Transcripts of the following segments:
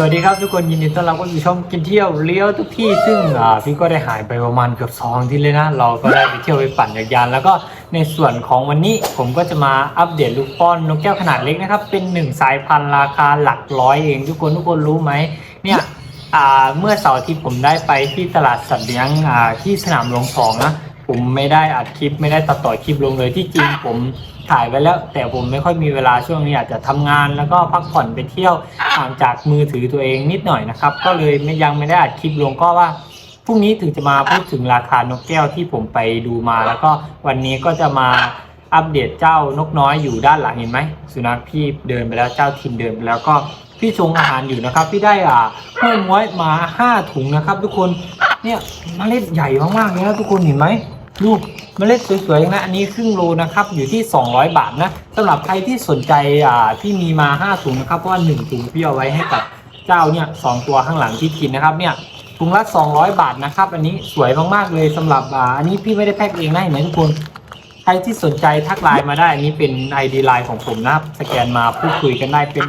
สวัสดีครับทุกคนยินดีต้อนรับเข้าสู่ช่องกินเที่ยวเลี้ยวทุกที่ซึ่งอ่าพี่ก็ได้หายไปประมาณเกือบสองที่เลยนะ เราก็ได้ไปเที่ยวไปปั่นจักรยาน แล้วก็ในส่วนของวันนี้ผมก็จะมาอัปเดตลูกป้อนนกแก้วขนาดเล็กนะครับ เป็นหนึ่งสายพันธุ์ราคาหลักร้อยเองทุกคนทุกคนรู้ไหมเนี่ยอ่าเมื่อเสาร์ที่ผมได้ไปที่ตลาดสัตว์เลี้ยงอ่าที่สนามหลวงสองนะผมไม่ได้อัดคลิปไม่ได้ตัดต่อคลิปลงเลยที่จริงผม ถ่ายไว้แล้ว แต่ผมไม่ค่อยมีเวลาช่วงนี้อาจจะทำงานแล้วก็พักผ่อนไปเที่ยวห่างจากมือถือตัวเองนิดหน่อยนะครับ ก็เลยไม่ยังไม่ได้อัดคลิปลงก็ว่าพรุ่งนี้ถึงจะมาพูดถึงราคานกแก้วที่ผมไปดูมา แล้วก็วันนี้ก็จะมาอัปเดตเจ้านกน้อยอยู่ด้านหลังเห็นไหมสุนัขพี่เดินไปแล้วเจ้าถิ่นเดินไปแล้วก็พี่ชงอาหารอยู่นะครับ พี่ได้อ่าห้วยม้วยมาห้าถุงนะครับ ทุกคนเนี่ยเมล็ดใหญ่มากๆเลยนะทุกคนเห็นไหมดู เมล็ดสวยๆนะอันนี้ครึ่งโลนะครับอยู่ที่ 200 บาทนะสำหรับใครที่สนใจอ่าที่มีมา 5 ถุงนะครับเพราะว่า1ถุงพี่เอาไว้ให้กับเจ้าเนี่ยสองตัวข้างหลังที่กินนะครับเนี่ยถุงละ 200 บาทนะครับ อันนี้สวยมากๆเลยสำหรับอ่าอันนี้พี่ไม่ได้แพ็คเองนะเห็นไหมทุกคนใครที่สนใจทักไลน์มาได้อันนี้เป็น ID ไลน์ของผมนะครับสแกนมาพูดคุยกันได้เป็น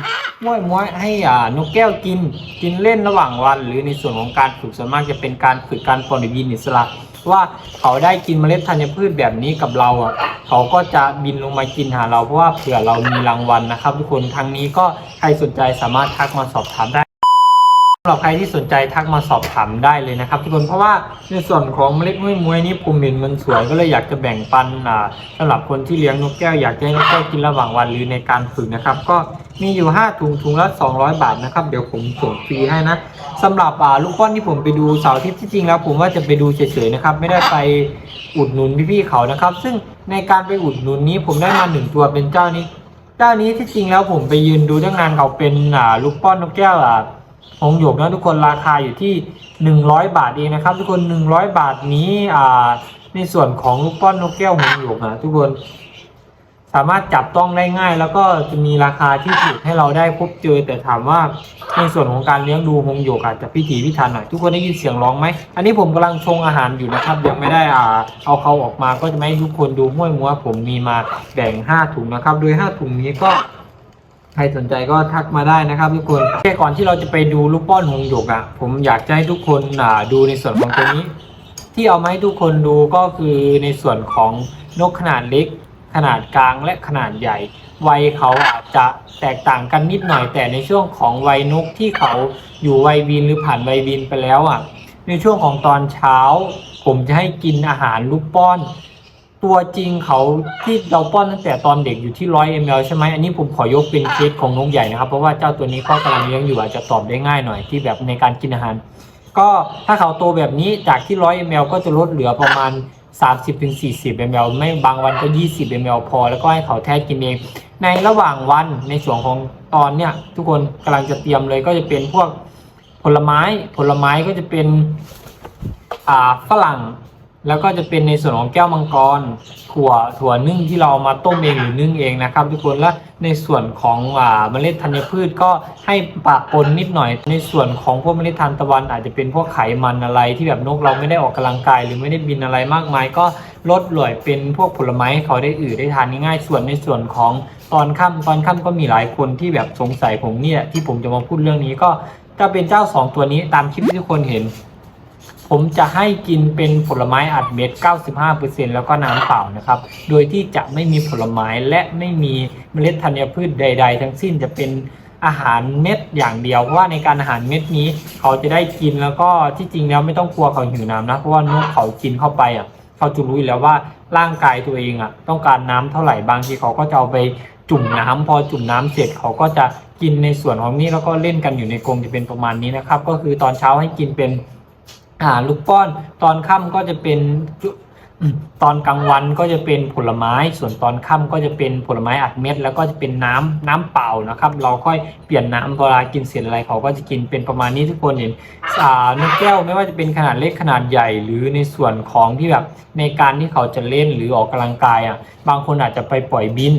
ม้วยม้วยให้อ่านกแก้วกินกินเล่นระหว่างวัน หรือในส่วนของการฝึกส่วนมากจะเป็นการฝึกการปล่อยบินอิสระ ว่าเขาได้กินเมล็ดธัญพืชแบบนี้กับเราอะเขาก็จะบินลงมากินหาเราเพราะว่าเผื่อเรามีรางวัลนะครับ ทุกคนทางนี้ก็ใครสนใจสามารถทักมาสอบถามได้ หรับใครที่สนใจทักมาสอบถามได้เลยนะครับ ทุกคนเพราะว่าในส่วนของเมล็ดมวยมวยนี้ผมเห็นมันสวยก็เลยอยากจะแบ่งปันอ่าสำหรับคนที่เลี้ยงนกแก้วอยากจะให้นกแก้วกินระหว่างวันหรือในการฝึกนะครับ ก็มีอยู่ 5 ถุงถุงละ 200 บาทนะครับ เดี๋ยวผมส่งฟรีให้นะสำหรับอ่าลูกป้อนที่ผมไปดูเสาร์อาทิตย์ที่จริงแล้วผมว่าจะไปดูเฉยๆนะครับ ไม่ได้ไปอุดหนุนพี่ๆเขานะครับ ซึ่งในการไปอุดหนุนนี้ผมได้มาหนึ่งตัวเป็นเจ้านี้ เจ้านี้ที่จริงแล้วผมไปยืนดูตั้งนานเขาเป็นอ่าลูกป้อนนกแก้วอ่า หงส์หยกนะทุกคนราคาอยู่ที่ 100 บาทเองนะครับ ทุกคน 100 บาทนี้อ่าในส่วนของลูกป้อนนกแก้วหงหยกนะทุกคนสามารถจับต้องได้ง่าย แล้วก็จะมีราคาที่ถูกให้เราได้พบเจอ แต่ถามว่าในส่วนของการเลี้ยงดูหงส์หยกอาจจะพิถีพิถันหน่อยทุกคนได้ยินเสียงร้องไหมอันนี้ผมกำลังชงอาหารอยู่นะครับ ยังไม่ได้อ่าเอาเขาออกมาก็จะไม่ให้ทุกคนดูห้วยมัวผมมีมาแบ่ง 5 ถุงนะครับ โดย 5 ถุงนี้ก็ รสนใจก็ทักมาได้นะครับทุกคนแค่ก่อนที่เราจะไปดูลูกป้อนหงส์หยกอะ ผมอยากจะให้ทุกคนอ่าดูในส่วนของตัวนี้ ที่เอามาให้ทุกคนดูก็คือในส่วนของนกขนาดเล็ก ขนาดกลางและขนาดใหญ่ วัยเขาอาจจะแตกต่างกันนิดหน่อย แต่ในช่วงของวัยนกที่เขาอยู่วัยบินหรือผ่านวัยบินไปแล้วอะ ในช่วงของตอนเช้า ผมจะให้กินอาหารลูกป้อน ตัวจริงเขาที่เราป้อนตั้งแต่ตอนเด็กอยู่ที่ร้อยมลใช่ไหมอันนี้ผมขอยกเป็นเคสของนกใหญ่นะครับ เพราะว่าเจ้าตัวนี้ก็กำลังเลี้ยงอยู่อาจจะตอบได้ง่ายหน่อยที่แบบในการกินอาหาร ก็ถ้าเขาโตแบบนี้จากที่ร้อยมลก็จะลดเหลือประมาณ 30-40มลไม่บางวันก็ 20มลพอ แล้วก็ให้เขาแท้กินเอง ในระหว่างวันในส่วนของตอนเนี้ยทุกคนกำลังจะเตรียมเลยก็จะเป็นพวกผลไม้ผลไม้ก็จะเป็นอ่าฝรั่ง แล้วก็จะเป็นในส่วนของแก้วมังกร ถั่วถั่วนึ่งที่เรามาต้มเองหรือนึ่งเองนะครับ ทุกคนและในส่วนของอ่าเมล็ดธัญพืชก็ให้ปะปนนิดหน่อย ในส่วนของพวกเมล็ดทานตะวันอาจจะเป็นพวกไขมันอะไรที่แบบนกเราไม่ได้ออกกำลังกาย หรือไม่ได้บินอะไรมากมาย ก็ลดหน่วยเป็นพวกผลไม้ให้เขาได้อืดได้ทานง่ายๆส่วนในส่วนของตอนค่ำตอนค่ำก็มีหลายคนที่แบบสงสัยผมเนี่ยที่ผมจะมาพูดเรื่องนี้ก็จะเป็นเจ้าสองตัวนี้ตามคลิปที่ทุกคนเห็น ผมจะให้กินเป็นผลไม้อัดเม็ด 95%แล้วก็น้ำเปล่านะครับ โดยที่จะไม่มีผลไม้และไม่มีเมล็ดธัญพืชใด ๆ ทั้งสิ้นจะเป็นอาหารเม็ดอย่างเดียวเพราะว่าในการอาหารเม็ดนี้ เขาจะได้กินแล้วก็ที่จริงแล้วไม่ต้องกลัวเขาหิวน้ำนะเพราะว่านกเขากินเข้าไปอะเขาจะรู้อยู่แล้วว่าร่างกายตัวเองอะ ต้องการน้ำเท่าไหร่บางทีเขาก็จะเอาไปจุ่มน้ำพอจุ่มน้ำเสร็จเขาก็จะกินในส่วนของนี้แล้วก็เล่นกันอยู่ในกรงจะเป็นประมาณนี้นะครับ ก็คือตอนเช้าให้กินเป็น อาหาลูกป้อนตอนค่ำก็จะเป็นตอนกลางวันก็จะเป็นผลไม้ ส่วนตอนค่ำก็จะเป็นผลไม้อัดเม็ด แล้วก็จะเป็นน้ำน้ำเปล่านะครับ เราค่อยเปลี่ยนน้ำเวลากินเสร็จอะไรเขาก็จะกินเป็นประมาณนี้ทุกคนเห็นอ่านกแก้วไม่ว่าจะเป็นขนาดเล็กขนาดใหญ่ หรือในส่วนของที่แบบในการที่เขาจะเล่นหรือออกกำลังกายอะบางคนอาจจะไปปล่อยบิน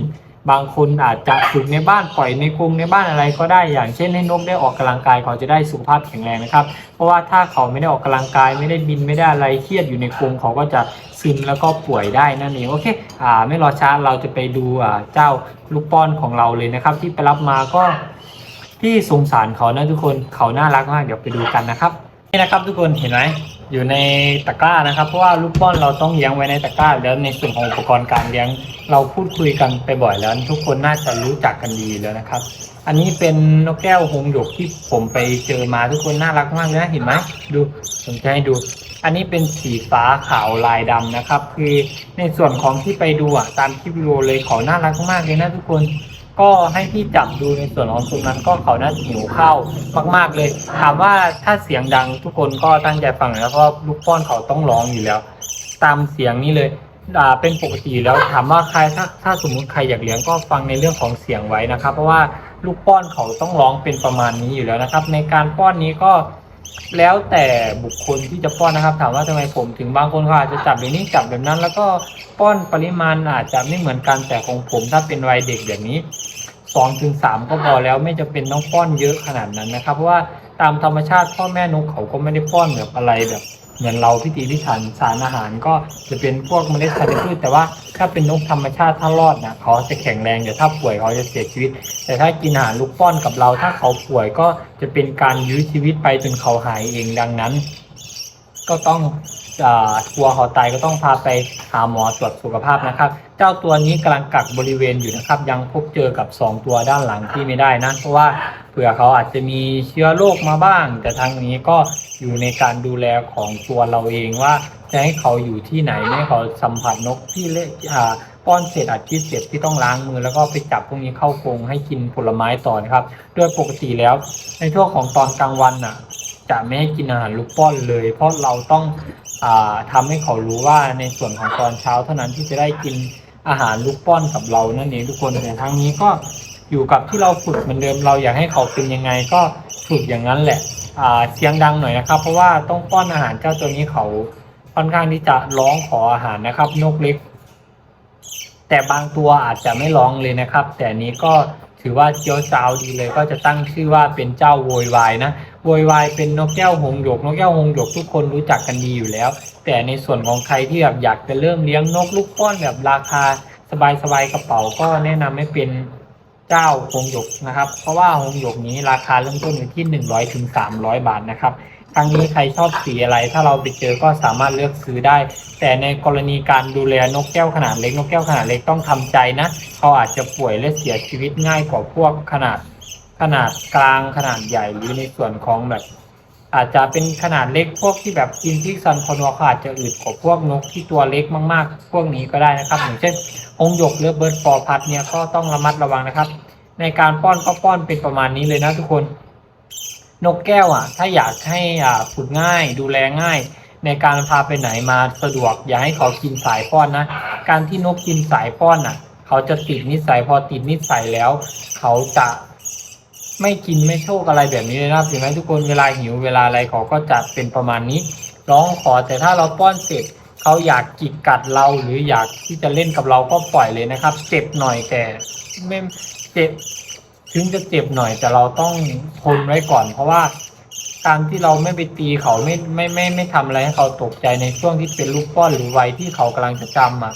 บางคนอาจจะฝึกในบ้านปล่อยในกรงในบ้านอะไรก็ได้อย่างเช่นให้นกได้ออกกำลังกายเขาจะได้สุขภาพแข็งแรงนะครับ เพราะว่าถ้าเขาไม่ได้ออกกำลังกายไม่ได้บินไม่ได้อะไรเครียดอยู่ในกรงเขาก็จะซึมแล้วก็ป่วยได้นั่นเองโอเคอ่าไม่รอช้าเราจะไปดูอ่าเจ้าลูกป้อนของเราเลยนะครับ ที่ไปรับมาก็พี่สงสารเขานะทุกคนเขาน่ารักมากเดี๋ยวไปดูกันนะครับนี่นะครับทุกคนเห็นไหม อยู่ในตะกร้านะครับ เพราะว่าลูกป้อนเราต้องเลี้ยงไว้ในตะกร้า แล้วในส่วนของอุปกรณ์การเลี้ยง เราพูดคุยกันไปบ่อยแล้ว ทุกคนน่าจะรู้จักกันดีแล้วนะครับ อันนี้เป็นนกแก้วหงหยกที่ผมไปเจอมาทุกคนน่ารักมากเลยนะเห็นไหมดูผมจะให้ดู อันนี้เป็นสีฟ้าขาวลายดำนะครับ คือในส่วนของที่ไปดูอะตามคลิปวิดีโอเลยเขาน่ารักมากเลยนะทุกคน ก็ให้พี่จับดูในส่วนของตรงนั้นก็เขาน่าจะหิวข้าวมาก ๆเลย ถามว่าถ้าเสียงดังทุกคนก็ตั้งใจฟังนะเพราะลูกป้อนเขาต้องร้องอยู่แล้ว ตามเสียงนี้เลยอ่าเป็นปกติแล้วถามว่าใครถ้าถ้าสมมุติใครอยากเลี้ยงก็ฟังในเรื่องของเสียงไว้นะครับ เพราะว่าลูกป้อนเขาต้องร้องเป็นประมาณนี้อยู่แล้วนะครับ ในการป้อนนี้ก็ แล้วแต่บุคคลที่จะป้อนนะครับ ถามว่าทำไมผมถึงบางคนเขาอาจจะจับแบบนี้จับแบบนั้น แล้วก็ป้อนปริมาณอาจจะไม่เหมือนกันแต่ของผมถ้าเป็นวัยเด็กแบบนี้สองถึงสามก็พอแล้วไม่จำเป็นต้องป้อนเยอะขนาดนั้นนะครับ เพราะว่าตามธรรมชาติพ่อแม่นกเขาก็ไม่ได้ป้อนแบบอะไรแบบ เหมือนเราพิธีพิถันสารอาหารก็จะเป็นพวกเมล็ดธัญพืชแต่ว่าถ้าเป็นนกธรรมชาติถ้ารอดนะเขาจะแข็งแรงแต่ถ้าป่วยเขาจะเสียชีวิต แต่ถ้ากินอาหารลูกป้อนกับเรา ถ้าเขาป่วยก็จะเป็นการยื้อชีวิตไปจนเขาหายเองดังนั้น ก็ต้องกลัวเขาตายก็ต้องพาไปหาหมอตรวจสุขภาพนะครับ เจ้าตัวนี้กำลังกักบริเวณอยู่นะครับ ยังพบเจอกับ 2 ตัวด้านหลังที่ไม่ได้นะ เพราะว่าเผื่อเขาอาจจะมีเชื้อโรคมาบ้าง แต่ทางนี้ก็อยู่ในการดูแลของตัวเราเองว่าจะให้เขาอยู่ที่ไหนไม่ให้เขาสัมผัสนกที่เละอ่าป้อนเศษอาทิตย์เศษที่ต้องล้างมือแล้วก็ไปจับพวกนี้เข้ากรงให้กินผลไม้ต่อนะครับโดยปกติแล้ว ในช่วงของตอนกลางวันน่ะ จะไม่ให้กินอาหารลูกป้อนเลย เพราะเราต้องอาทำให้เขารู้ว่าในส่วนของตอนเช้าเท่านั้นที่จะได้กิน อาหารลูกป้อนกับเรานั่นเองทุกคนแต่ทั้งนี้ก็อยู่กับที่เราฝึกเหมือนเดิมเราอยากให้เขาเป็นยังไงก็ฝึกอย่างนั้นแหละอ่าเสียงดังหน่อยนะครับ เพราะว่าต้องป้อนอาหารเจ้าตัวนี้เขาค่อนข้างที่จะร้องขออาหารนะครับ นกเล็ก แต่บางตัวอาจจะไม่ร้องเลยนะครับ แต่นี้ก็ถือว่าเจียวจาวดีเลยก็จะตั้งชื่อว่าเป็นเจ้าโวยวายนะ โวยวายเป็นนกแก้วหงหยกนกแก้วหงหยกทุกคนรู้จักกันดีอยู่แล้ว แต่ในส่วนของใครที่แบบอยากจะเริ่มเลี้ยงนกลูกป้อนแบบราคาสบายๆกระเป๋าก็แนะนำให้เป็นเจ้าหงหยกนะครับ เพราะว่าหงหยกนี้ราคาเริ่มต้นอยู่ที่100ถึง300บาทนะครับครั้งนี้ใครชอบสีอะไร ถ้าเราไปเจอก็สามารถเลือกซื้อได้ แต่ในกรณีการดูแลนกแก้วขนาดเล็กนกแก้วขนาดเล็กต้องทำใจนะ เขาอาจจะป่วยและเสียชีวิตง่ายกว่าพวกขนาด ขนาดกลางขนาดใหญ่หรือในส่วนของแบบ อาจจะเป็นขนาดเล็กพวกที่แบบกินที่ซันคอนวขาอาจจะอืดกว่าพวกนกที่ตัวเล็กมากๆ พวกนี้ก็ได้นะครับ อย่างเช่นองหยกหรือเบิร์ดฟอร์พัดเนี่ยก็ต้องระมัดระวังนะครับ ในการป้อนก็ป้อนเป็นประมาณนี้เลยนะทุกคน นกแก้วอะ ถ้าอยากให้อ่าฝึกง่ายดูแลง่ายในการพาไปไหนมาสะดวกอย่าให้เขากินสายป้อนนะ การที่นกกินสายป้อนอะ เขาจะติดนิสัยพอติดนิสัยแล้ว เขาจะ ไม่กินไม่โชคอะไรแบบนี้เลยนะครับเห็นไหมทุกคนเวลาหิวเวลาอะไรเขาก็จะเป็นประมาณนี้ ร้องขอแต่ถ้าเราป้อนเสร็จเขาอยากจิกกัดเราหรืออยากที่จะเล่นกับเราก็ปล่อยเลยนะครับ เจ็บหน่อยแต่ไม่เจ็บถึงจะเจ็บหน่อยแต่เราต้องทนไว้ก่อน เพราะว่าการที่เราไม่ไปตีเขาไม่ไม่ไม่ไม่ทำอะไรให้เขาตกใจในช่วงที่เป็นลูกป้อนหรือวัยที่เขากำลังจะจำอะ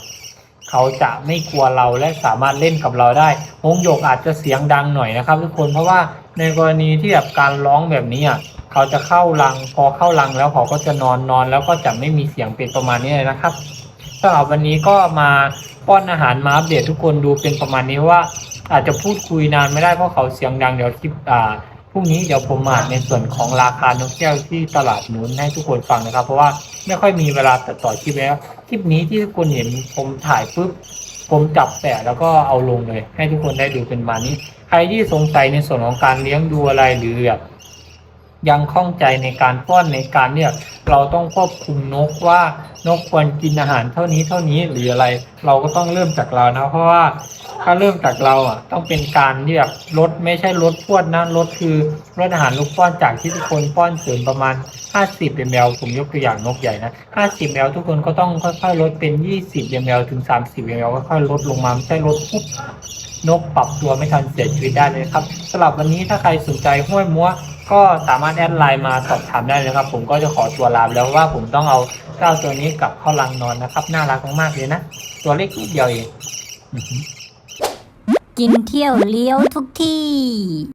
เขาจะไม่กลัวเราและสามารถเล่นกับเราได้มงโยกอาจจะเสียงดังหน่อยนะครับ ทุกคนเพราะว่าในกรณีที่แบบการร้องแบบนี้อะเขาจะเข้ารังพอเข้ารังแล้วเขาก็จะนอนนอน แล้วก็จะไม่มีเสียงเป็นประมาณนี้เลยนะครับสำหรับวันนี้ก็มาป้อนอาหารมาอัปเดตทุกคนดูเป็นประมาณนี้ว่าอาจจะพูดคุยนานไม่ได้เพราะเขาเสียงดังเดี๋ยวคลิปอ่า พรุ่งนี้เดี๋ยวผมอ่านในส่วนของราคานกแก้วที่ตลาดนู้นให้ทุกคนฟังนะครับ เพราะว่าไม่ค่อยมีเวลาตัดต่อคลิปแล้วคลิปนี้ที่ทุกคนเห็นผมถ่ายปุ๊บผมจับแปะแล้วก็เอาลงเลย ให้ทุกคนได้ดูเป็นมานี้ ใครที่สงสัยในส่วนของการเลี้ยงดูอะไรหรือแบบ ยังข้องใจในการป้อนในการเนี่ยเราต้องควบคุมนกว่านกควรกินอาหารเท่านี้เท่านี้หรืออะไร เราก็ต้องเริ่มจากเรานะเพราะว่าถ้าเริ่มจากเราอะต้องเป็นการที่แบบลดไม่ใช่ลดพวดนะลดคือลดอาหารลูกป้อนจากที่ทุกคนป้อนเสริมประมาณ 50 ml ผมยกตัวอย่างนกใหญ่นะ 50 ml ทุกคนก็ต้องค่อยๆลดเป็น 20 ml ถึง 30 ml ค่อยๆลดลงมาไม่ใช่ลดปุ๊บนกปรับตัวไม่ทันเสียชีวิตได้เลยครับสำหรับวันนี้ถ้าใครสนใจห้วยมัว ก็สามารถแอดไลน์มาสอบถามได้เลยครับ ผมก็จะขอตัวลาแล้วว่าผมต้องเอาเจ้าตัวนี้กลับเข้ารังนอนนะครับ น่ารักมากๆเลยนะ ตัวเล็กนิดเดียวเอง กินเที่ยวเลี้ยวทุกที่